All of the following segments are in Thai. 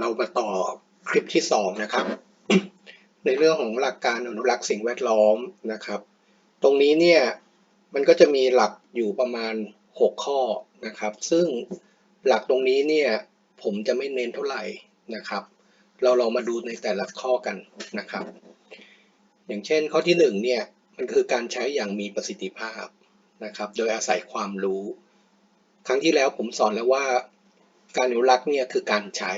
เรามาต่อคลิปที่สองนะครับ ในเรื่องของหลักการอนุรักษ์สิ่งแวดล้อมนะครับ ตรงนี้เนี่ยมันก็จะมีหลักอยู่ประมาณ 6 ข้อนะครับ ซึ่งหลักตรงนี้เนี่ยผมจะไม่เน้นเท่าไหร่นะครับ เราลองมาดูในแต่ละข้อกันนะครับ อย่างเช่นข้อที่1เนี่ยมันคือการใช้อย่างมีประสิทธิภาพนะครับ โดยอาศัยความรู้ ครั้งที่แล้วผมสอนแล้วว่าการอนุรักษ์เนี่ยคือการใช้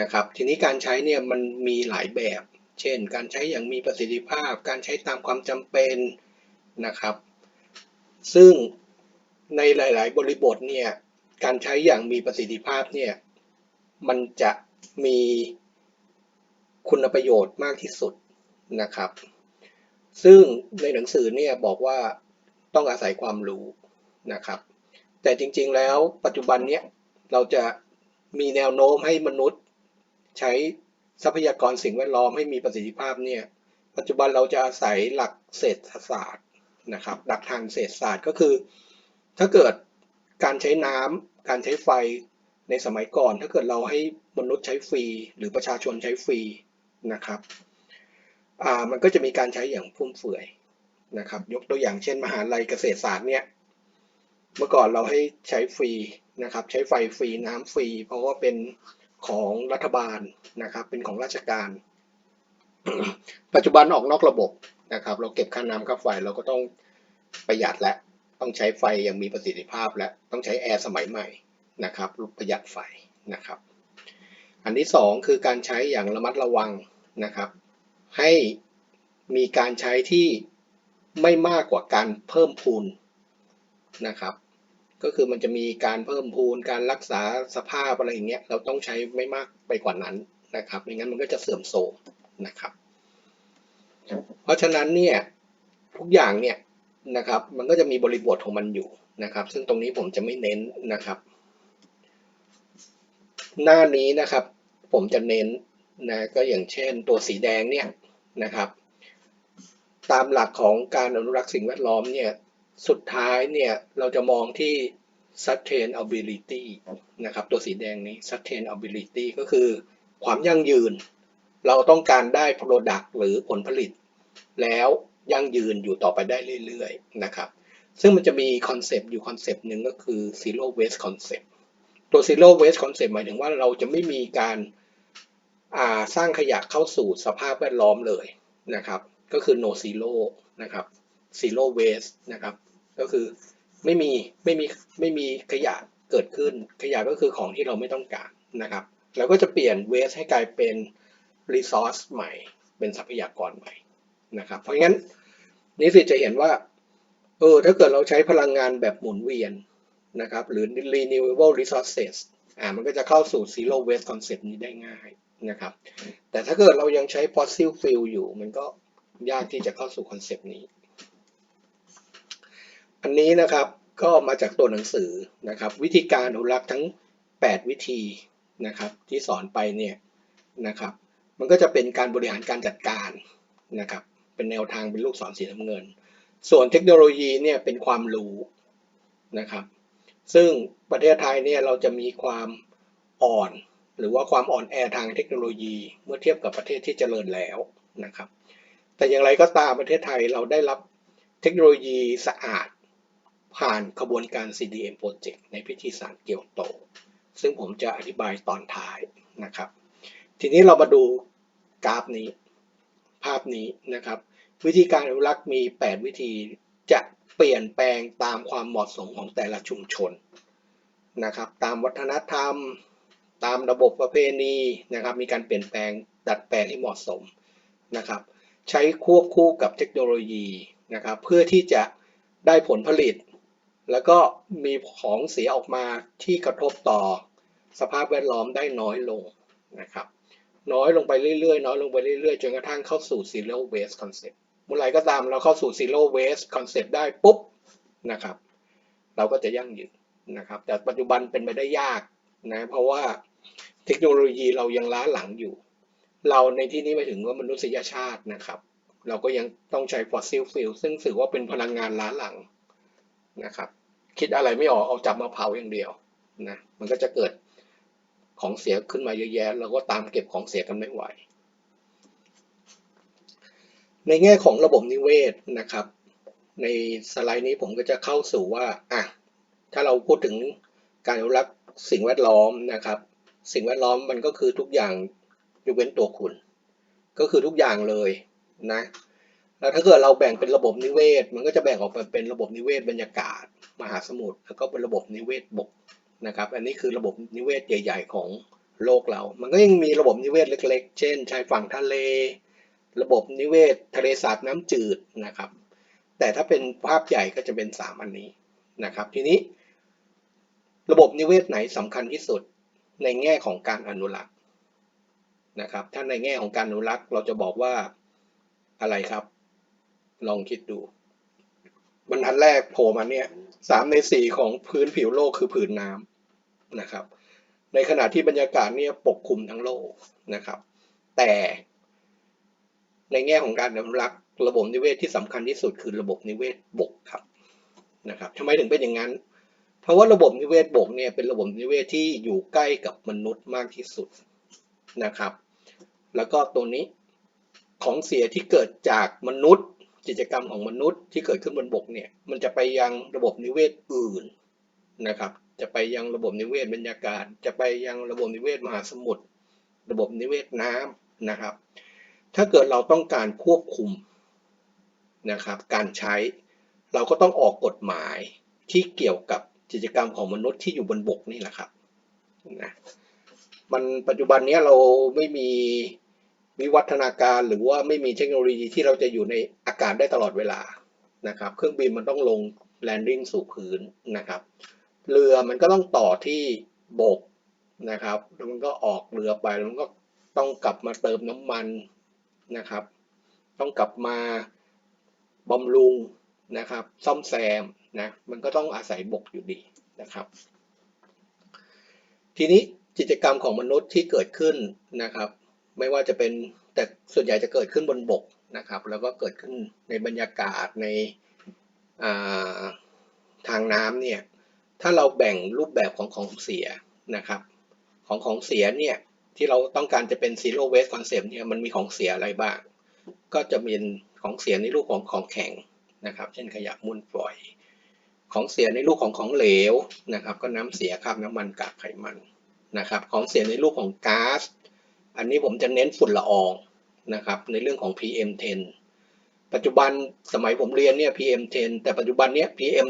นะครับทีนี้การใช้เนี่ยมันมีหลายแบบ เช่น การใช้อย่างมีประสิทธิภาพ การใช้ตามความจำเป็นนะครับ ซึ่งในหลาย ๆ บริบทเนี่ยการใช้อย่างมีประสิทธิภาพเนี่ยมันจะมีคุณประโยชน์มากที่สุดนะครับ ซึ่งในหนังสือเนี่ยบอกว่าต้องอาศัยความรู้นะครับ แต่จริง ๆ แล้วปัจจุบันเนี้ยเราจะมีแนวโน้มให้มนุษย์ ใช้ทรัพยากรสิ่งแวดล้อมให้มีประสิทธิภาพเนี่ย ปัจจุบันเราจะอาศัยหลักเศรษฐศาสตร์นะครับ หลักทางเศรษฐศาสตร์ก็คือ ถ้าเกิดการใช้น้ำการใช้ไฟในสมัยก่อน ถ้าเกิดเราให้มนุษย์ใช้ฟรี หรือประชาชนใช้ฟรีนะครับอ่ามันก็จะมีการใช้อย่างฟุ่มเฟือยนะครับ ยกตัวอย่างเช่น มหาลัยเกษตรศาสตร์เนี่ยเมื่อก่อนเราให้ใช้ฟรีนะครับ ใช้ไฟฟรีน้ำฟรี เพราะว่าเป็น ของรัฐบาลนะครับเป็นของราชการ ปัจจุบันออกนอกระบบนะครับ เราเก็บค่าน้ำค่าไฟเราก็ต้องประหยัดและต้องใช้ไฟอย่างมีประสิทธิภาพและต้องใช้แอร์สมัยใหม่นะครับประหยัดไฟนะครับ อันที่สองคือการใช้อย่างระมัดระวังนะครับ ให้มีการใช้ที่ไม่มากกว่าการเพิ่มพูนนะครับ ก็คือมันจะมีการเพิ่มพูนการรักษาสภาพอะไรอย่างเงี้ยเราต้องใช้ไม่มากไปกว่านั้นนะครับไม่งั้นมันก็จะเสื่อมโทรมนะครับ เพราะฉะนั้นเนี่ยทุกอย่างเนี่ยนะครับ มันก็จะมีบริบทของมันอยู่นะครับ ซึ่งตรงนี้ผมจะไม่เน้นนะครับ หน้านี้นะครับ ผมจะเน้นนะก็อย่างเช่นตัวสีแดงเนี่ยนะครับ ตามหลักของการอนุรักษ์สิ่งแวดล้อมเนี่ย สุดท้ายเนี่ยเราจะมองที่ sustainability นะครับตัวสีแดงนี้ sustainability ก็คือความยั่งยืน เราต้องการได้ product หรือผลผลิต แล้วยั่งยืนอยู่ต่อไปได้เรื่อยๆนะครับซึ่งมันจะมีคอนเซปต์อยู่คอนเซปต์หนึ่งก็คือ zero waste concept ตัว zero waste concept หมายถึงว่าเราจะไม่มีการสร้างขยะเข้าสู่สภาพแวดล้อมเลยนะครับ ก็คือ no zero นะครับ zero waste นะครับ ก็คือไม่มีไม่มีไม่มีขยะเกิดขึ้น ขยะก็คือของที่เราไม่ต้องการนะครับแล้วก็จะเปลี่ยน waste ให้กลายเป็น resource ใหม่ เป็นทรัพยากรใหม่นะครับ เพราะงั้นนิสิตจะเห็นว่าเออถ้าเกิดเราใช้พลังงานแบบหมุนเวียนนะครับหรือ renewable resources อ่ามันก็จะเข้าสู่ zero waste concept นี้ได้ง่ายนะครับ แต่ถ้าเกิดเรายังใช้ fossil fuel อยู่ มันก็ยากที่จะเข้าสู่คอนเซปต์นี้ อันนี้นะครับก็มาจากตัวหนังสือนะครับ วิธีการอนุรักษ์ทั้ง 8 วิธีนะครับ ที่สอนไปเนี่ยนะครับ มันก็จะเป็นการบริหารการจัดการนะครับ เป็นแนวทางเป็นลูกศรสีน้ำเงิน ส่วนเทคโนโลยีเนี่ยเป็นความรู้นะครับ ซึ่งประเทศไทยเนี่ยเราจะมีความอ่อนหรือว่าความอ่อนแอทางเทคโนโลยีเมื่อเทียบกับประเทศที่เจริญแล้วนะครับ แต่อย่างไรก็ตามประเทศไทยเราได้รับเทคโนโลยีสะอาด ผ่านขบวนการ CDM Project ในพิธีสารเกียวโต ซึ่งผมจะอธิบายตอนท้ายนะครับ ทีนี้เรามาดูกราฟนี้ ภาพนี้นะครับ วิธีการอนุรักษ์มี 8 วิธีจะเปลี่ยนแปลงตามความเหมาะสมของแต่ละชุมชนนะครับ ตามวัฒนธรรม ตามระบบประเพณีนะครับ มีการเปลี่ยนแปลงดัดแปลงให้เหมาะสมนะครับ ใช้ควบคู่กับเทคโนโลยีนะครับ เพื่อที่จะได้ผลผลิต แล้วก็มีของเสียออกมาที่กระทบต่อสภาพแวดล้อมได้น้อยลงนะครับ น้อยลงไปเรื่อยๆ น้อยลงไปเรื่อยๆ จนกระทั่งเข้าสู่ zero waste concept เมื่อไหร่ก็ตามเราเข้าสู่ zero waste concept ได้ปุ๊บนะครับ เราก็จะยั่งยืนนะครับ แต่ปัจจุบันเป็นไปได้ยากนะเพราะว่าเทคโนโลยีเรายังล้าหลังอยู่ เราในที่นี้หมายถึงว่ามนุษยชาตินะครับ เราก็ยังต้องใช้ fossil fuel ซึ่งถือว่าเป็นพลังงานล้าหลัง นะครับ คิดอะไรไม่ออกเอาจับมาเผาอย่างเดียวนะมันก็จะเกิดของเสียขึ้นมาเยอะแยะเราก็ตามเก็บของเสียกันไม่ไหว ในแง่ของระบบนิเวศนะครับ ในสไลด์นี้ผมก็จะเข้าสู่ว่าอะถ้าเราพูดถึงการอนุรักษ์สิ่งแวดล้อมนะครับ สิ่งแวดล้อมมันก็คือทุกอย่างยกเว้นตัวคุณ ก็คือทุกอย่างเลยนะ แล้วถ้าเกิดเราแบ่งเป็นระบบนิเวศ มันก็จะแบ่งออกไปเป็นระบบนิเวศบรรยากาศ มหาสมุทรแล้วก็เป็นระบบนิเวศบกนะครับ อันนี้คือระบบนิเวศใหญ่ ๆ ของโลกเรา มันก็ยังมีระบบนิเวศเล็ก ๆ เช่นชายฝั่งทะเล ระบบนิเวศทะเลสาบน้ำจืดนะครับ แต่ถ้าเป็นภาพใหญ่ก็จะเป็น 3 อันนี้นะครับ ทีนี้ ระบบนิเวศไหนสำคัญที่สุดในแง่ของการอนุรักษ์นะครับ ถ้าในแง่ของการอนุรักษ์เราจะบอกว่าอะไรครับ ลองคิดดูบรรทัดแรกโผล่มาเนี่ยสามในสี่ของพื้นผิวโลกคือผืนน้ำนะครับ ในขณะที่บรรยากาศเนี่ยปกคลุมทั้งโลกนะครับ แต่ในแง่ของการอนุรักษ์ระบบนิเวศที่สำคัญที่สุดคือระบบนิเวศบกครับนะครับทำไมถึงเป็นอย่างนั้น เพราะว่าระบบนิเวศบกเนี่ยเป็นระบบนิเวศที่อยู่ใกล้กับมนุษย์มากที่สุดนะครับ แล้วก็ตัวนี้ของเสียที่เกิดจากมนุษย์ กิจกรรมของมนุษย์ที่เกิดขึ้นบนบกเนี่ยมันจะไปยังระบบนิเวศอื่นนะครับ จะไปยังระบบนิเวศบรรยากาศ จะไปยังระบบนิเวศมหาสมุทรระบบนิเวศน้ำนะครับ ถ้าเกิดเราต้องการควบคุมนะครับ การใช้เราก็ต้องออกกฎหมายที่เกี่ยวกับกิจกรรมของมนุษย์ที่อยู่บนบกนี่แหละครับนะมันปัจจุบันนี้เราไม่มี วิวัฒนาการหรือว่าไม่มีเทคโนโลยีที่เราจะอยู่ในอากาศได้ตลอดเวลานะครับ เครื่องบินมันต้องลงแลนดิ้งสู่พื้นนะครับ เรือมันก็ต้องต่อที่บกนะครับแล้วมันก็ออกเรือไปแล้วมันก็ต้องกลับมาเติมน้ำมันนะครับ ต้องกลับมาบำรุงนะครับ ซ่อมแซมนะมันก็ต้องอาศัยบกอยู่ดีนะครับ ทีนี้กิจกรรมของมนุษย์ที่เกิดขึ้นนะครับ ไม่ว่าจะเป็นแต่ส่วนใหญ่จะเกิดขึ้นบนบกนะครับ แล้วก็เกิดขึ้นในบรรยากาศในทางน้ำเนี่ยถ้าเราแบ่งรูปแบบของของเสียนะครับ ของของเสียเนี่ยที่เราต้องการจะเป็น zero waste concept เนี่ยมันมีของเสียอะไรบ้าง ก็จะมีของเสียในรูปของของแข็งนะครับ เช่นขยะมูลฝอย ของเสียในรูปของของเหลวนะครับ ก็น้ำเสียคราบน้ำมันกากไขมันนะครับ ของเสียในรูปของก๊าซ อันนี้ผมจะเน้นฝุ่นละอองนะครับในเรื่องของ PM10 ปัจจุบันสมัยผมเรียนเนี่ย PM10 แต่ปัจจุบันเนี้ย PM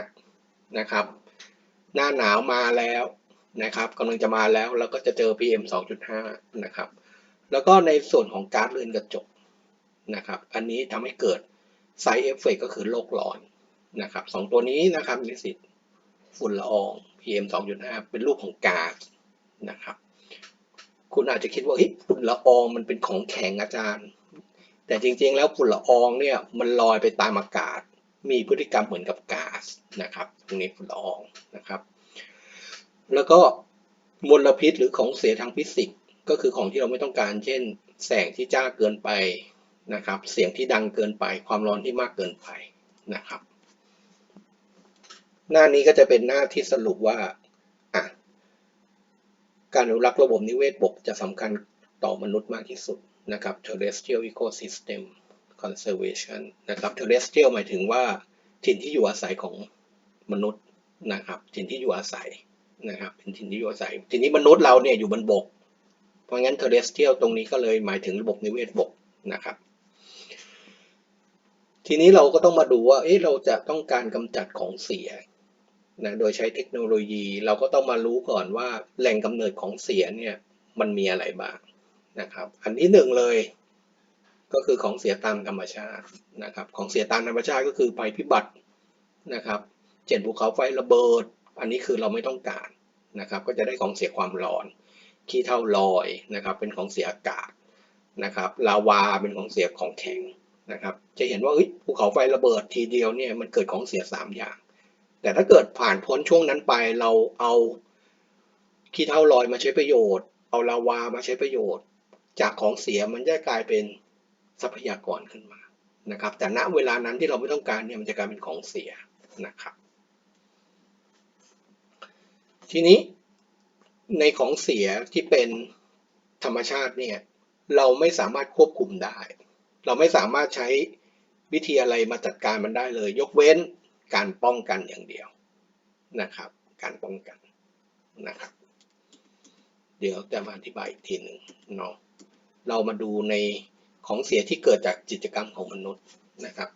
2.5 นะครับ หน้าหนาวมาแล้วนะครับกำลังจะมาแล้วแล้วก็จะเจอ PM 2.5 นะครับ แล้วก็ในส่วนของกาซเรือนกระจกนะครับ อันนี้ทำให้เกิด side effect ก็คือโลกร้อนนะครับสองตัวนี้นะครับมีสิทธิ์ฝุ่นละออง PM 2.5 เป็นรูปของกาซนะครับ คุณอาจจะคิดว่าฝุ่นละอองมันเป็นของแข็งอาจารย์ แต่จริงๆ แล้วฝุ่นละอองเนี่ยมันลอยไปตามอากาศ มีพฤติกรรมเหมือนกับก๊าซนะครับ ตรงนี้ฝุ่นละอองนะครับ แล้วก็มลพิษหรือของเสียทางฟิสิกส์ก็คือของที่เราไม่ต้องการ เช่น แสงที่จ้าเกินไปนะครับ เสียงที่ดังเกินไป ความร้อนที่มากเกินไปนะครับ หน้านี้ก็จะเป็นหน้าที่สรุปว่า การอนุรักษ์ระบบนิเวศบกจะสำคัญต่อมนุษย์มากที่สุดนะครับ terrestrial ecosystem conservation นะครับ terrestrial หมายถึงว่าถิ่นที่อยู่อาศัยของมนุษย์นะครับ ถิ่นที่อยู่อาศัยนะครับเป็นถิ่นที่อยู่อาศัยทีนี้มนุษย์เราเนี่ยอยู่บนบก เพราะงั้น terrestrial ตรงนี้ก็เลยหมายถึงระบบนิเวศบกนะครับ ทีนี้เราก็ต้องมาดูว่า เอ๊ะเราจะต้องการกำจัดของเสีย นะโดยใช้เทคโนโลยีเราก็ต้องมารู้ก่อนว่าแหล่งกำเนิดของเสียเนี่ยมันมีอะไรบ้างนะครับ อันที่หนึ่งเลยก็คือของเสียตามธรรมชาตินะครับ ของเสียตามธรรมชาติก็คือภัยพิบัตินะครับเช่นภูเขาไฟระเบิด อันนี้คือเราไม่ต้องการนะครับ ก็จะได้ของเสียความร้อนขี้เท่าลอยนะครับ เป็นของเสียอากาศนะครับลาวาเป็นของเสียของแข็งนะครับ จะเห็นว่าภูเขาไฟระเบิดทีเดียวเนี่ยมันเกิดของเสีย 3 อย่าง แต่ถ้าเกิดผ่านพ้นช่วงนั้นไปเราเอาขี้เท่าลอยมาใช้ประโยชน์ เอาลาวามาใช้ประโยชน์ จากของเสียมันจะกลายเป็นทรัพยากรขึ้นมานะครับ แต่ณเวลานั้นที่เราไม่ต้องการเนี่ยมันจะกลายเป็นของเสียนะครับ ทีนี้ในของเสียที่เป็นธรรมชาติเนี่ยเราไม่สามารถควบคุมได้ เราไม่สามารถใช้วิธีอะไรมาจัดการมันได้เลย ยกเว้น การป้องกันอย่างเดียวนะครับ การป้องกันนะครับ เดี๋ยวจะมาอธิบายอีกทีหนึ่งเนาะเรามาดูในของเสียที่เกิดจากกิจกรรมของมนุษย์นะครับ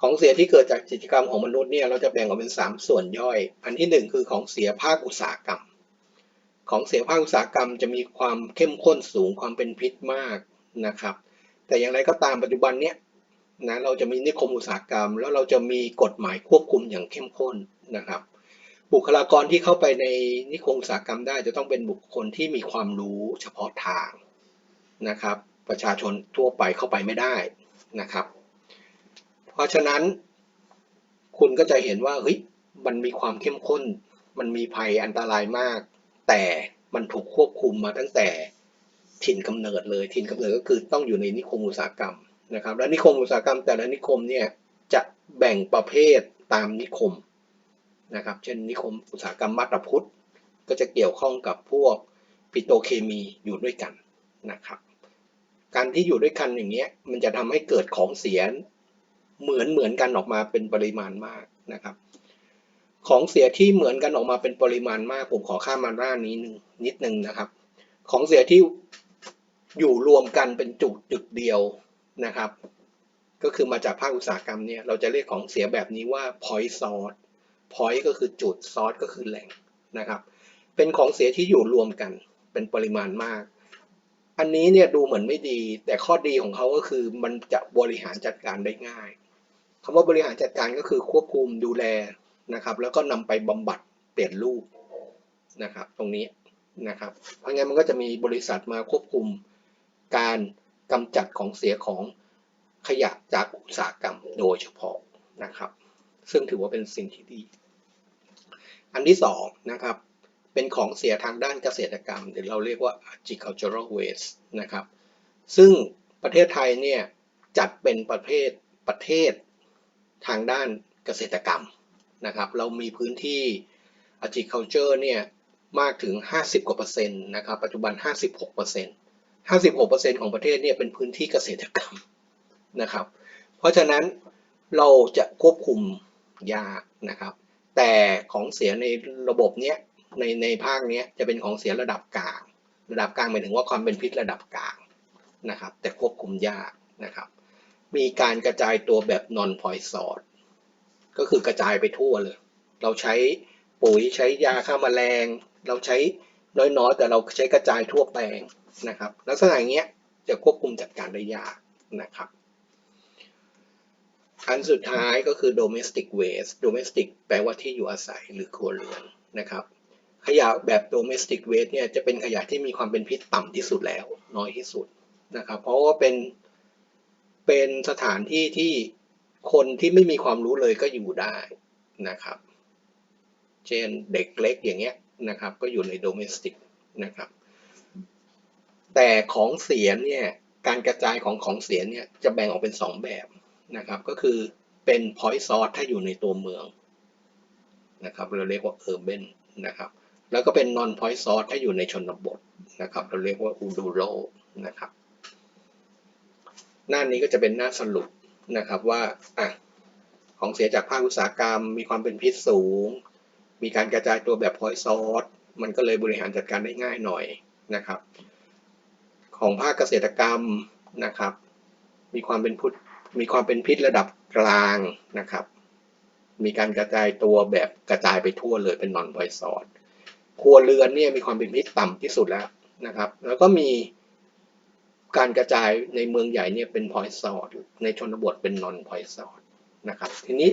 ของเสียที่เกิดจากกิจกรรมของมนุษย์เนี่ยเราจะแบ่งออกเป็น 3 ส่วนย่อย อันที่ 1 คือของเสียภาคอุตสาหกรรม ของเสียภาคอุตสาหกรรมจะมีความเข้มข้นสูงความเป็นพิษมากนะครับ แต่อย่างไรก็ตามปัจจุบันเนี้ย นะเราจะมีนิคมอุตสาหกรรม แล้วเราจะมีกฎหมายควบคุมอย่างเข้มข้นนะครับ บุคลากรที่เข้าไปในนิคมอุตสาหกรรมได้จะต้องเป็นบุคคลที่มีความรู้เฉพาะทางนะครับ ประชาชนทั่วไปเข้าไปไม่ได้นะครับ เพราะฉะนั้นคุณก็จะเห็นว่าเฮ้ยมันมีความเข้มข้น มันมีภัยอันตรายมาก แต่มันถูกควบคุมมาตั้งแต่ถิ่นกำเนิดเลยถิ่นกำเนิดก็คือต้องอยู่ในนิคมอุตสาหกรรม นะครับและนิคมอุตสาหกรรมแต่ละนิคมเนี่ยจะแบ่งประเภทตามนิคมนะครับ เช่นนิคมอุตสาหกรรมมาตรพุทธก็จะเกี่ยวข้องกับพวกปิโตเคมีอยู่ด้วยกันนะครับ การที่อยู่ด้วยกันอย่างเงี้ยมันจะทำให้เกิดของเสียเหมือนเหมือนกันออกมาเป็นปริมาณมากนะครับ ของเสียที่เหมือนกันออกมาเป็นปริมาณมาก ผมขอข้ามมาหน้านี้หนึ่งนิดนึงนะครับ ของเสียที่อยู่รวมกันเป็นจุดจุดเดียว นะครับ ก็คือมาจากภาคอุตสาหกรรมเนี่ยเราจะเรียกของเสียแบบนี้ว่า point source point ก็คือจุด source ก็คือแหล่งนะครับ เป็นของเสียที่อยู่รวมกันเป็นปริมาณมาก อันนี้เนี่ยดูเหมือนไม่ดี แต่ข้อดีของเขาก็คือมันจะบริหารจัดการได้ง่ายคำว่าบริหารจัดการก็คือควบคุมดูแลนะครับ แล้วก็นำไปบำบัดเปลี่ยนรูปนะครับ ตรงนี้นะครับ เพราะงั้นมันก็จะมีบริษัทมาควบคุมการ กำจัดของเสียของขยะจากอุตสาหกรรมโดยเฉพาะนะครับ ซึ่งถือว่าเป็นสิ่งที่ดี อันที่สองนะครับเป็นของเสียทางด้านเกษตรกรรมหรือเราเรียกว่า agricultural waste นะครับซึ่งประเทศไทยเนี่ยจัดเป็นประเภทประเทศทางด้านเกษตรกรรมนะครับ เรามีพื้นที่ agriculture เนี่ยมากถึง 50 กว่าเปอร์เซ็นต์นะครับ ปัจจุบัน 56เปอร์เซ็นต์ 56เปอร์เซ็นต์ของประเทศเนี่ยเป็นพื้นที่เกษตรกรรมนะครับ เพราะฉะนั้นเราจะควบคุมยากนะครับ แต่ของเสียในระบบเนี้ยในในภาคเนี้ยจะเป็นของเสียระดับกลาง ระดับกลางหมายถึงว่าความเป็นพิษระดับกลางนะครับ แต่ควบคุมยากนะครับ มีการกระจายตัวแบบ non poison ก็คือกระจายไปทั่วเลย เราใช้ปุ๋ยใช้ยาฆ่าแมลง เราใช้ น้อยๆ แต่เราใช้กระจายทั่วแปลงนะครับ ลักษณะอย่างเงี้ยจะควบคุมจัดการได้ยากนะครับ อันสุดท้ายก็คือ domestic waste domestic แปลว่าที่อยู่อาศัยหรือครัวเรือนนะครับ ขยะแบบ domestic waste เนี่ยจะเป็นขยะที่มีความเป็นพิษต่ำที่สุดแล้ว น้อยที่สุดนะครับ เพราะว่าเป็นเป็นสถานที่ที่คนที่ไม่มีความรู้เลยก็อยู่ได้นะครับ เช่นเด็กเล็กอย่างเงี้ย นะครับก็อยู่ใน domestic นะครับแต่ของเสียเนี่ยการกระจายของของเสียเนี่ยจะแบ่งออกเป็น 2 แบบนะครับก็คือเป็น point source ถ้าอยู่ในตัวเมืองนะครับเราเรียกว่า urban นะครับแล้วก็เป็น non point source ถ้าอยู่ในชนบทนะครับเราเรียกว่า rural นะครับหน้านี้ก็จะเป็นหน้าสรุปนะครับว่าอะของเสียจากภาคอุตสาหกรรมมีความเป็นพิษสูง มีการกระจายตัวแบบ point source มันก็เลยบริหารจัดการได้ง่ายหน่อยนะครับ ของภาคเกษตรกรรมนะครับ มีความเป็นพุทมีความเป็นพิษระดับกลางนะครับ มีการกระจายตัวแบบกระจายไปทั่วเลยเป็น non poison ครัวเรือนเนี่ยมีความเป็นพิษต่ำที่สุดแล้วนะครับ แล้วก็มีการกระจายในเมืองใหญ่เนี่ยเป็น poison ในชนบทเป็น non poison นะครับ ทีนี้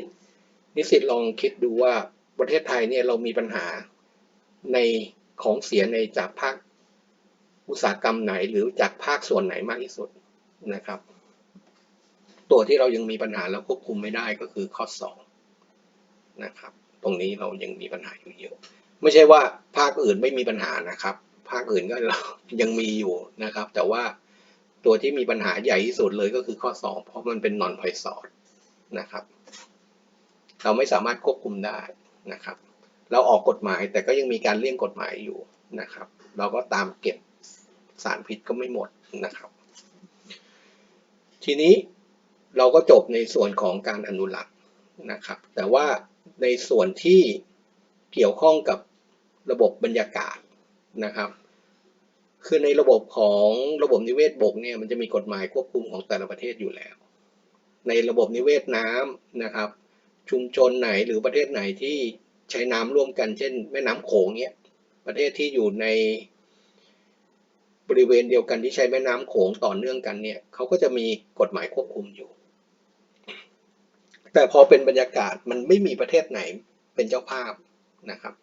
นิสิตลองคิดดูว่า ประเทศไทยเนี่ยเรามีปัญหาในของเสียในจากภาคอุตสาหกรรมไหนหรือจากภาคส่วนไหนมากที่สุดนะครับ ตัวที่เรายังมีปัญหาแล้วควบคุมไม่ได้ก็คือข้อ2นะครับ ตรงนี้เรายังมีปัญหาอยู่เยอะ ไม่ใช่ว่าภาคอื่นไม่มีปัญหานะครับ ภาคอื่นก็เรายังมีอยู่นะครับ แต่ว่าตัวที่มีปัญหาใหญ่ที่สุดเลยก็คือข้อ 2 เพราะมันเป็น non poison นะครับ เราไม่สามารถควบคุมได้ นะครับ เราออกกฎหมายแต่ก็ยังมีการเลี่ยงกฎหมายอยู่นะครับ เราก็ตามเก็บสารพิษก็ไม่หมดนะครับ ทีนี้เราก็จบในส่วนของการอนุรักษ์นะครับ แต่ว่าในส่วนที่เกี่ยวข้องกับระบบบรรยากาศนะครับ คือในระบบของระบบนิเวศบกเนี่ยมันจะมีกฎหมายควบคุมของแต่ละประเทศอยู่แล้ว ในระบบนิเวศน้ำนะครับ ชุมชนไหนหรือประเทศไหนที่ใช้น้ำร่วมกัน เช่น แม่น้ำโขงเนี่ยประเทศที่อยู่ในบริเวณเดียวกันที่ใช้แม่น้ำโขงต่อเนื่องกันเนี่ยเขาก็จะมีกฎหมายควบคุมอยู่ แต่พอเป็นบรรยากาศมันไม่มีประเทศไหนเป็นเจ้าภาพนะครับ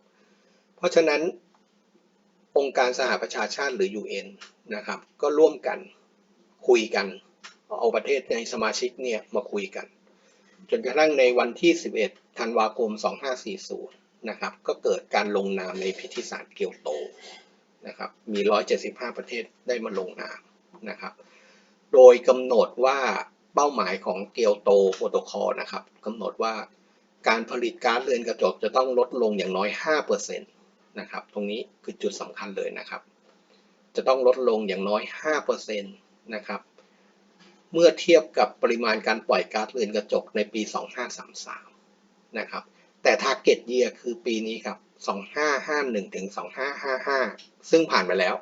เพราะฉะนั้นองค์การสหประชาชาติหรือ UN นะครับ ก็ร่วมกันคุยกัน เอาประเทศในสมาชิกเนี่ยมาคุยกัน จนกระทั่งในวันที่ 11 ธันวาคม 2540 นะครับ ก็เกิดการลงนามในพิธีสารเกียวโตนะครับ มี 175 ประเทศได้มาลงนามนะครับ โดยกำหนดว่าเป้าหมายของเกียวโตโปรโตคอลนะครับกำหนดว่าการผลิตก๊าซเรือนกระจกจะต้องลดลงอย่างน้อย 5%นะครับ ตรงนี้คือจุดสำคัญเลยนะครับ จะต้องลดลงอย่างน้อย 5%นะครับ เมื่อเทียบกับปริมาณการปล่อยก๊าซเรือนกระจกในปี 2533 นะครับ แต่ target year คือปีนี้ครับ 2551 ถึง 2555 ซึ่งผ่านไปแล้ว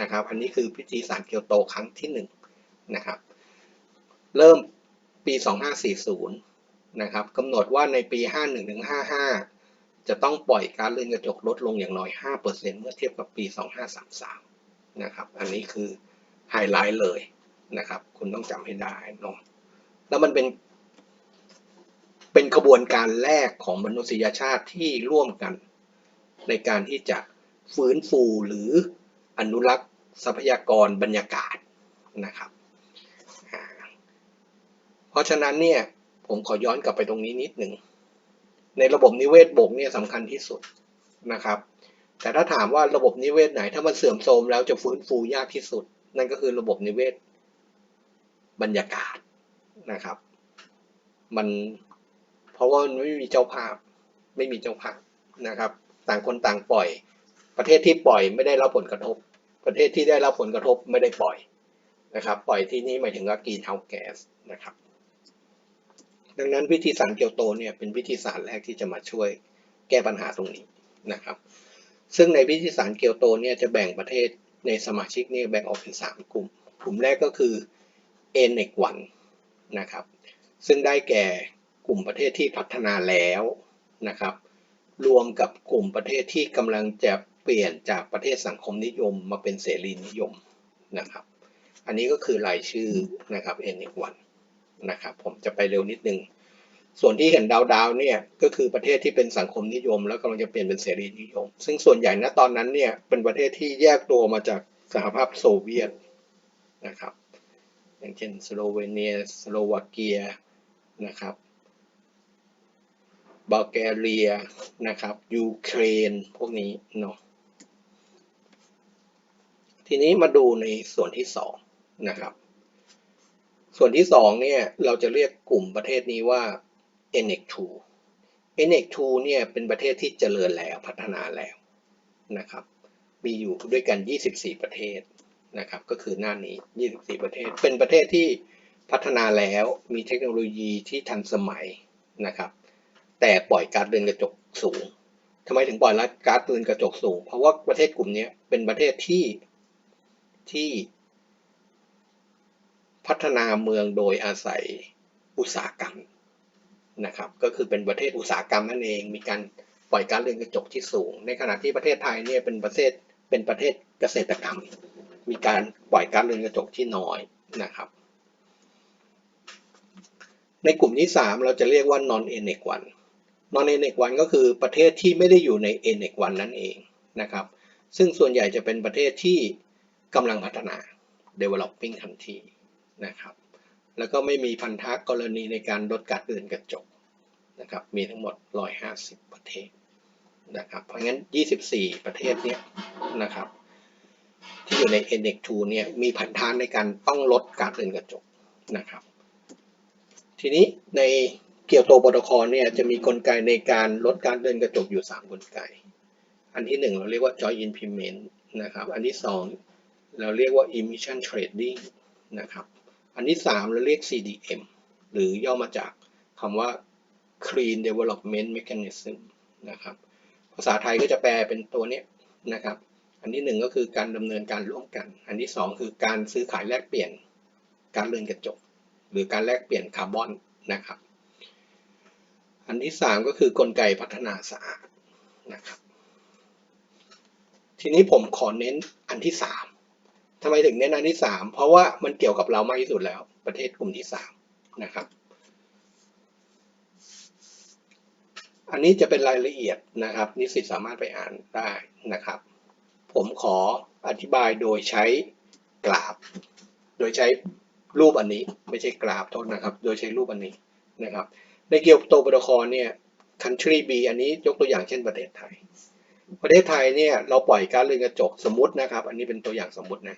นะครับ อันนี้คือพิธีสารเกียวโตครั้งที่1นะครับ เริ่มปี 2540 นะครับกำหนดว่าในปี 51 ถึง 55 จะต้องปล่อยก๊าซเรือนกระจกลดลงอย่างน้อย 5%เมื่อเทียบกับปี 2533 นะครับ อันนี้คือไฮไลท์เลย นะครับ คุณต้องจำให้ได้เนาะแล้วมันเป็น เป็นขบวนการแรกของมนุษยชาติที่ร่วมกัน ในการที่จะฟื้นฟูหรืออนุรักษ์ทรัพยากรบรรยากาศนะครับ เพราะฉะนั้นเนี่ยผมขอย้อนกลับไปตรงนี้นิดหนึ่ง ในระบบนิเวศบกเนี่ยสำคัญที่สุดนะครับ แต่ถ้าถามว่าระบบนิเวศไหนถ้ามันเสื่อมโทรมแล้วจะฟื้นฟูยากที่สุด นั่นก็คือระบบนิเวศ บรรยากาศนะครับ มันเพราะว่ามันไม่มีเจ้าภาพ ไม่มีเจ้าภาพนะครับ ต่างคนต่างปล่อย ประเทศที่ปล่อยไม่ได้รับผลกระทบ ประเทศที่ได้รับผลกระทบไม่ได้ปล่อยนะครับ ปล่อยที่นี่หมายถึงว่ากรีนเฮาส์แก๊สนะครับ ดังนั้นวิธีสารเกียวโตเนี่ยเป็นวิธีสารแรกที่จะมาช่วยแก้ปัญหาตรงนี้นะครับ ซึ่งในวิธีสารเกียวโตเนี่ยจะแบ่งประเทศในสมาชิกเนี่ยแบ่งออกเป็นสามกลุ่ม กลุ่มแรกก็คือ n 1 1นะครับ ซึ่งได้แก่กลุ่มประเทศที่พัฒนาแล้วนะครับ รวมกับกลุ่มประเทศที่กำลังจะเปลี่ยนจากประเทศสังคมนิยมมาเป็นเสรีนิยมนะครับ อันนี้ก็คือรายชื่อนะครับ n 1 1นะครับ ผมจะไปเร็วนิดนึง ส่วนที่เห็นดาวๆเนี่ยก็คือประเทศที่เป็นสังคมนิยม แล้วกำลังจะเปลี่ยนเป็นเสรีนิยม ซึ่งส่วนใหญ่ณตอนนั้นเนี่ยเป็นประเทศที่แยกตัวมาจากสหภาพโซเวียตนะครับ อย่างเช่นสโลเวเนียสโลวาเกียนะครับบัลแกเรียนะครับยูเครนพวกนี้เนาะทีนี้มาดูในส่วนที่สองนะครับ ส่วนที่สองเนี่ยเราจะเรียกกลุ่มประเทศนี้ว่า NX2 NX2 เนี่ยเป็นประเทศที่เจริญแล้วพัฒนาแล้วนะครับ มีอยู่ด้วยกัน 24 ประเทศ นะครับก็คือหน้านี้ 24 ประเทศ เป็นประเทศที่พัฒนาแล้วมีเทคโนโลยีที่ทันสมัยนะครับ แต่ปล่อยกาซเรือนกระจกสูงทำไมถึงปล่อยก๊าซเรือนกระจกสูง เพราะว่าประเทศกลุ่มนี้เป็นประเทศที่ที่พัฒนาเมืองโดยอาศัยอุตสาหกรรมนะครับ ก็คือเป็นประเทศอุตสาหกรรมนั่นเอง มีการปล่อยก๊าซเรือนกระจกที่สูง ในขณะที่ประเทศไทยเนี่ยเป็นประเทศเป็นประเทศเกษตรกรรม มีการปล่อยก๊าซเรือนกระจกที่น้อยนะครับในกลุ่มที่ 3 เราจะเรียกว่า non n 1 1 non n 1 1ก็คือประเทศที่ไม่ได้อยู่ใน n 1 1นั่นเองนะครับ ซึ่งส่วนใหญ่จะเป็นประเทศที่กำลังพัฒนา developing country นะครับ แล้วก็ไม่มีพันธะกรณีในการลดก๊าซเรือนกระจกนะครับ มีทั้งหมด 150 ประเทศนะครับ เพราะงั้น 24 ประเทศเนี่ยนะครับ ที่อยู่ใน n 1 2เนี่ยมีพันธะในการต้องลดกาซเรือนกระจกนะครับ ทีนี้ในเกี่ยวโตโปรโตคอลเนี่ยจะมีกลไกในการลดการเดินกระจกอยู่ 3 กลไก อันที่หนึ่งเราเรียกว่า joint implement นะครับ อันที่สองเราเรียกว่า emission trading นะครับ อันที่สามเราเรียก CDM หรือย่อมาจากคำว่า Clean Development Mechanism นะครับ ภาษาไทยก็จะแปลเป็นตัวนี้นะครับ อันที่หนึ่งก็คือการดำเนินการร่วมกัน อันที่สองคือการซื้อขายแลกเปลี่ยนการเรือนกระจก หรือการแลกเปลี่ยนคาร์บอนนะครับ อันที่สามก็คือกลไกพัฒนาสะอาดนะครับทีนี้ผมขอเน้นอันที่สามทำไมถึงเน้นอันที่สามเพราะว่ามันเกี่ยวกับเรามากที่สุดแล้ว ประเทศกลุ่มที่สามนะครับ อันนี้จะเป็นรายละเอียดนะครับ นิสิตสามารถไปอ่านได้นะครับ ผมขออธิบายโดยใช้กราฟ โดยใช้รูปอันนี้ไม่ใช่กราฟโทษนะครับ โดยใช้รูปอันนี้นะครับ ในเกี่ยวโตโปรโตคอลเนี่ย country B อันนี้ยกตัวอย่างเช่นประเทศไทย ประเทศไทยเนี่ยเราปล่อยกาซเรือนกระจกสมมตินะครับ อันนี้เป็นตัวอย่างสมมตินะ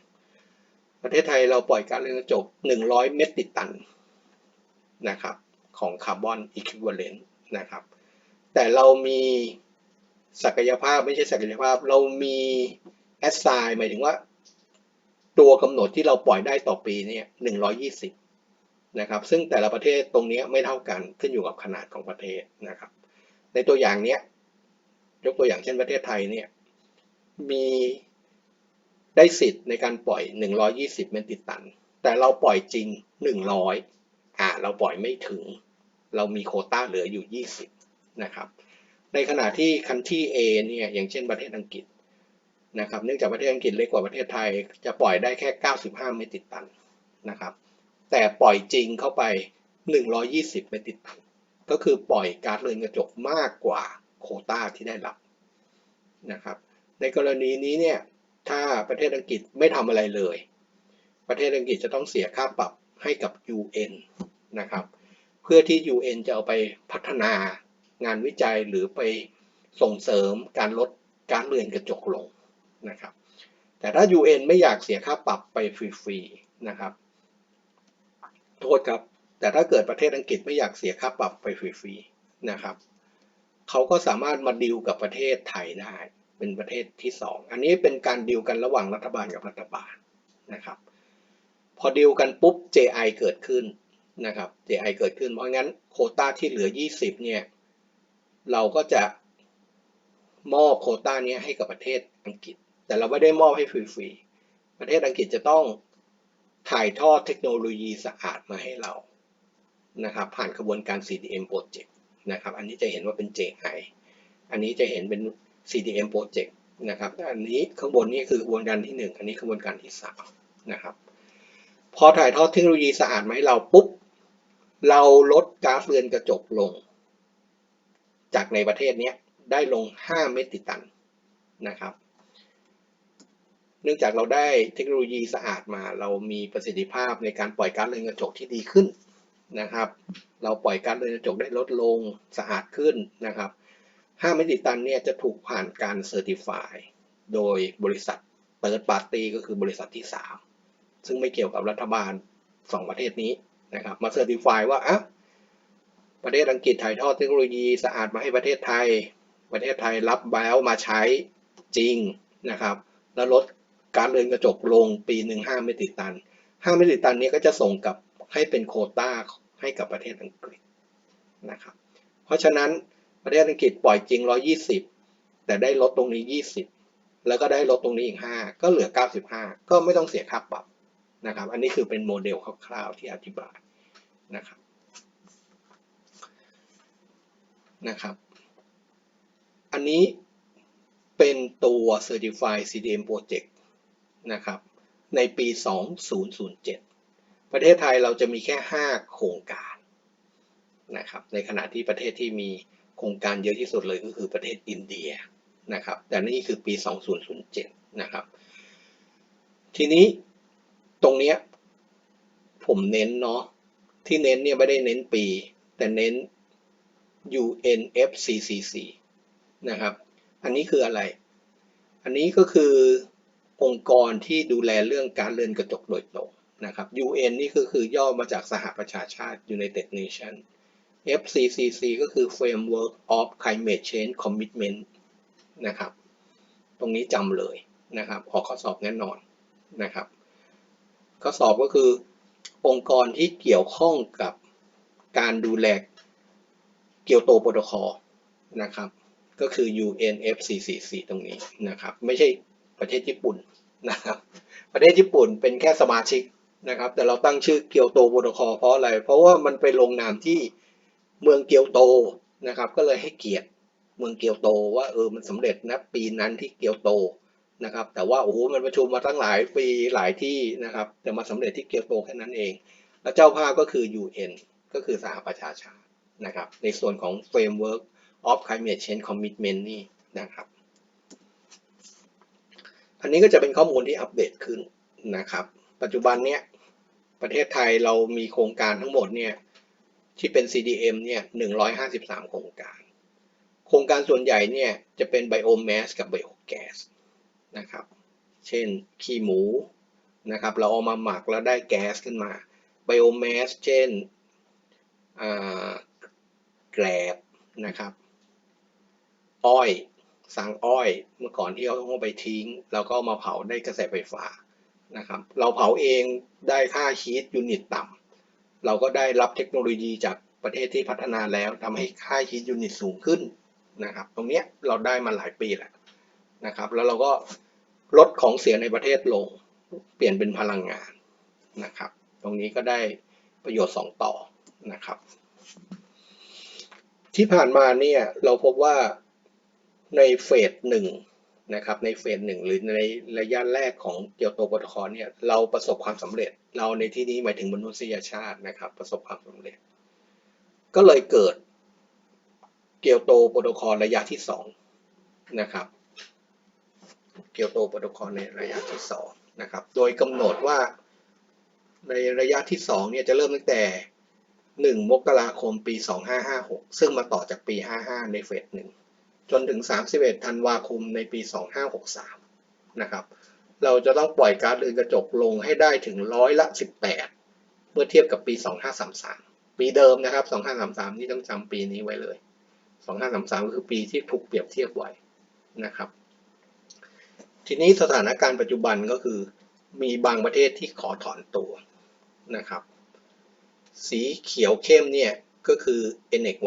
ประเทศไทยเราปล่อยกาซเรือนกระจก 100 เมตรตันนะครับของคาร์บอนอิคิวเลนต์นะครับ แต่เรามี ศักยภาพไม่ใช่ศักยภาพ เรามีแอสไซน์หมายถึงว่า ตัวกำหนดที่เราปล่อยได้ต่อปีเนี่ย120นะครับซึ่งแต่ละประเทศตรงนี้ไม่เท่ากันขึ้นอยู่กับขนาดของประเทศนะครับ ในตัวอย่างเนี้ยยกตัวอย่างเช่นประเทศไทยเนี่ยมีได้สิทธิ์ในการปล่อย 120 เมตรตัน แต่เราปล่อยจริง 100อ่าเราปล่อยไม่ถึง เรามีโคต้าเหลืออยู่ 20 นะครับ ในขณะที่คันที่ A เนี่ยอย่างเช่นประเทศอังกฤษนะครับเนื่องจากประเทศอังกฤษเล็กกว่าประเทศไทย จะปล่อยได้แค่ 95 เมตรตันนะครับแต่ปล่อยจริงเข้าไป 120 เมตรตัน ก็คือปล่อยก๊าซเรือนกระจกมากกว่าโคต้าที่ได้รับนะครับในกรณีนี้เนี่ยถ้าประเทศอังกฤษไม่ทำอะไรเลย ประเทศอังกฤษจะต้องเสียค่าปรับให้กับ UN นะครับเพื่อที่ UN จะเอาไปพัฒนา งานวิจัยหรือไปส่งเสริมการลดกาซเรือนกระจกลงนะครับ แต่ถ้า UN ไม่อยากเสียค่าปรับไปฟรีๆนะครับ โทษครับ แต่ถ้าเกิดประเทศอังกฤษไม่อยากเสียค่าปรับไปฟรีๆนะครับเขาก็สามารถมาดีลกับประเทศไทยได้เป็นประเทศที่ 2 อันนี้เป็นการดีลกันระหว่างรัฐบาลกับรัฐบาลนะครับ พอดีลกันปุ๊บ JI เกิดขึ้นนะครับ JI เกิดขึ้นเพราะงั้นโคต้าที่เหลือ 20 เนี่ย เราก็จะมอบโคต้านี้ให้กับประเทศอังกฤษ แต่เราไม่ได้มอบให้ฟรีๆ ประเทศอังกฤษจะต้องถ่ายทอดเทคโนโลยีสะอาดมาให้เรา นะครับ ผ่านกระบวนการ CDM project นะครับ อันนี้จะเห็นว่าเป็น JI อันนี้จะเห็นเป็น CDM project นะครับอันนี้ข้างบนนี่คือกระบวนการที่ 1 อันนี้กระบวนการที่3นะครับ พอถ่ายทอดเทคโนโลยีสะอาดมาให้เราปุ๊บ เราลดก๊าซเรือนกระจกลง จากในประเทศนี้ได้ลง 5 เมตรตันนะครับ เนื่องจากเราได้เทคโนโลยีสะอาดมา เรามีประสิทธิภาพในการปล่อยก๊าซเรือนกระจกที่ดีขึ้นนะครับ เราปล่อยก๊าซเรือนกระจกได้ลดลงสะอาดขึ้นนะครับ 5 เมตรตันเนี่ยจะถูกผ่านการเซอร์ติฟายโดยบริษัทเปิดปาร์ตี้ก็คือบริษัทที่ 3 ซึ่งไม่เกี่ยวกับรัฐบาล 2 ประเทศนี้นะครับ มาเซอร์ติฟายว่าอะ ประเทศอังกฤษถ่ายทอดเทคโนโลยีสะอาดมาให้ประเทศไทย ประเทศไทยรับแล้วมาใช้จริงนะครับ แล้วลดการเรือนกระจกลงปีหนึ่ง5เมตรตัน5เมตรตันนี้ก็จะส่งกับให้เป็นโคต้าให้กับประเทศอังกฤษนะครับ เพราะฉะนั้นประเทศอังกฤษปล่อยจริง 120 แต่ได้ลดตรงนี้ 20 แล้วก็ได้ลดตรงนี้อีก 5 ก็เหลือ 95 ก็ไม่ต้องเสียค่าปรับนะครับ อันนี้คือเป็นโมเดลคร่าวๆที่อธิบายนะครับ นะครับ อันนี้เป็นตัว Certified CDM Project นะครับ ในปี 2007 ประเทศไทยเราจะมีแค่ 5 โครงการนะครับ ในขณะที่ประเทศที่มีโครงการเยอะที่สุดเลยก็คือประเทศอินเดียนะครับ แต่นี่คือปี 2007 นะครับ ทีนี้ตรงเนี้ยผมเน้นเนาะที่เน้นเนี่ยไม่ได้เน้นปี แต่เน้น UNFCCC นะครับ อันนี้คืออะไร อันนี้ก็คือองค์กรที่ดูแลเรื่องการเรือนกระจกโดยตรงนะครับ UN นี่ก็คือย่อมาจากสหประชาชาติ United Nations FCCC ก็คือ Framework of Climate Change Commitment นะครับ ตรงนี้จำเลยนะครับ ออกข้อสอบแน่นอนนะครับ ข้อสอบก็คือองค์กรที่เกี่ยวข้องกับการดูแล กียวโตโปรโตคอลนะครับ ก็คือ UNFCCC ตรงนี้นะครับ ไม่ใช่ประเทศญี่ปุ่นนะครับ ประเทศญี่ปุ่นเป็นแค่สมาชิกนะครับ แต่เราตั้งชื่อเกียวโตโปรโตคอลเพราะอะไร เพราะว่ามันไปลงนามที่เมืองเกียวโตนะครับ ก็เลยให้เกียรติเมืองเกียวโตว่าเออมันสำเร็จนะปีนั้นที่เกียวโตนะครับ แต่ว่าโอ้โหมันประชุมมาตั้งหลายปีหลายที่นะครับ แต่มาสำเร็จที่เกียวโตแค่นั้นเอง และเจ้าภาพก็คือ UN ก็คือสหประชาชาติ นะครับในส่วนของ Framework of Climate Change Commitment นี่นะครับ อันนี้ก็จะเป็นข้อมูลที่อัปเดตขึ้นนะครับ ปัจจุบันเนี้ยประเทศไทยเรามีโครงการทั้งหมดเนี่ยที่เป็น CDM เนี่ย153 โครงการ โครงการส่วนใหญ่เนี่ยจะเป็นไบโอแมสกับไบโอแก๊สนะครับ เช่นขี้หมูนะครับเราเอามาหมักแล้วได้แก๊สขึ้นมาไบโอแมสเช่น แกลบนะครับอ้อยสังอ้อยเมื่อก่อนที่เขาต้องเอาไปทิ้ง เราก็มาเผาได้กระแสไฟฟ้านะครับเราเผาเองได้ค่าฮีทยูนิตต่ำเราก็ได้รับเทคโนโลยีจากประเทศที่พัฒนาแล้วทำให้ค่าฮีทยูนิตสูงขึ้นนะครับ ตรงนี้เราได้มาหลายปีแล้วนะครับ แล้วเราก็ลดของเสียในประเทศลง เปลี่ยนเป็นพลังงานนะครับ ตรงนี้ก็ได้ประโยชน์ 2 ต่อนะครับ ที่ผ่านมาเนี่ยเราพบว่าในเฟสหนึ่งนะครับในเฟสหนึ่งหรือในระยะแรกของเกียวโตโปรโตคอลเนี่ยเราประสบความสำเร็จ เราในที่นี้หมายถึงมนุษยชาตินะครับประสบความสำเร็จ ก็เลยเกิดเกียวโตโปรโตคอลระยะที่สองนะครับเกียวโตโปรโตคอลในระยะที่สองนะครับโดยกำหนดว่าในระยะที่สองเนี่ยจะเริ่มตั้งแต่ 1 มกราคมปี 2556 ซึ่งมาต่อจากปี 55 ในเฟสหนึ่งจนถึง 31 ธันวาคมในปี 2563 นะครับ เราจะต้องปล่อยก๊าซเรือนกระจกลงให้ได้ถึงร้อยละ 18 เมื่อเทียบกับปี 2533 ปีเดิมนะครับ 2533 นี่ต้องจำปีนี้ไว้เลย 2533 ก็คือปีที่ถูกเปรียบเทียบไว้นะครับ ทีนี้สถานการณ์ปัจจุบันก็คือ มีบางประเทศที่ขอถอนตัวนะครับ สีเขียวเข้มเนี่ยก็คือ NX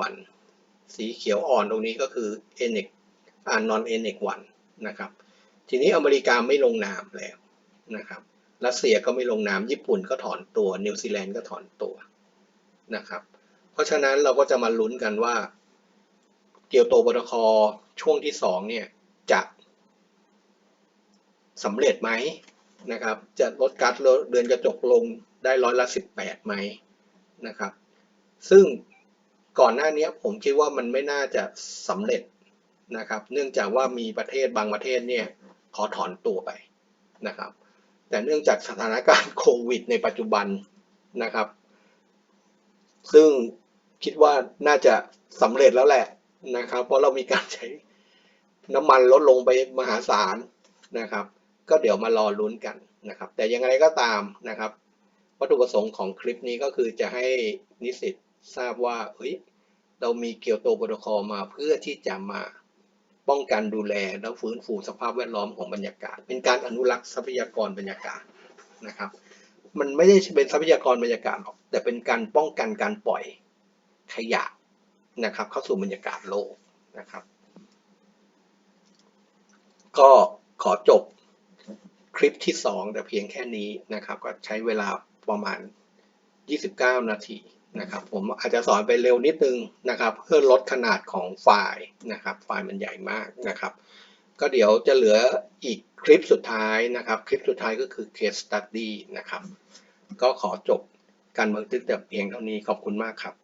1 สีเขียวอ่อนตรงนี้ก็คือ NX อ่า non NX 1 นะครับ ทีนี้อเมริกาไม่ลงนามแล้วนะครับ รัสเซียก็ไม่ลงนาม ญี่ปุ่นก็ถอนตัว นิวซีแลนด์ก็ถอนตัวนะครับ เพราะฉะนั้นเราก็จะมาลุ้นกันว่าเกียวโตโปรโตคอลช่วงที่สองเนี่ยจะสำเร็จไหมนะครับ จะลดกาซเรือนกระจกลงได้ร้อยละสิบแปดไหม นะครับ ซึ่งก่อนหน้านี้ผมคิดว่ามันไม่น่าจะสำเร็จนะครับ เนื่องจากว่ามีประเทศบางประเทศเนี่ยขอถอนตัวไปนะครับ แต่เนื่องจากสถานการณ์โควิด ในปัจจุบันนะครับ ซึ่งคิดว่าน่าจะสำเร็จแล้วแหละนะครับ เพราะเรามีการใช้น้ำมันลดลงไปมหาศาลนะครับ ก็เดี๋ยวมารอลุ้นกันนะครับ แต่ยังไงก็ตามนะครับ วัตถุประสงค์ของคลิปนี้ก็คือจะให้นิสิตทราบว่าเฮ้ยเรามีเกียวโตโปรโตคอลมาเพื่อที่จะมาป้องกันดูแลและฟื้นฟูสภาพแวดล้อมของบรรยากาศ เป็นการอนุรักษ์ทรัพยากรบรรยากาศนะครับ มันไม่ได้เป็นทรัพยากรบรรยากาศหรอกแต่เป็นการป้องกันการปล่อยขยะนะครับ เข้าสู่บรรยากาศโลกนะครับ ก็ขอจบคลิปที่ 2 แต่เพียงแค่นี้นะครับ ก็ใช้เวลา ประมาณ 29 นาทีนะครับ ผมอาจจะสอนไปเร็วนิดนึงนะครับ เพื่อลดขนาดของไฟล์นะครับ ไฟล์มันใหญ่มากนะครับ ก็เดี๋ยวจะเหลืออีกคลิปสุดท้ายนะครับ คลิปสุดท้ายก็คือ case study นะครับ ก็ขอจบการบันทึกแต่เพียงเท่านี้ขอบคุณมากครับ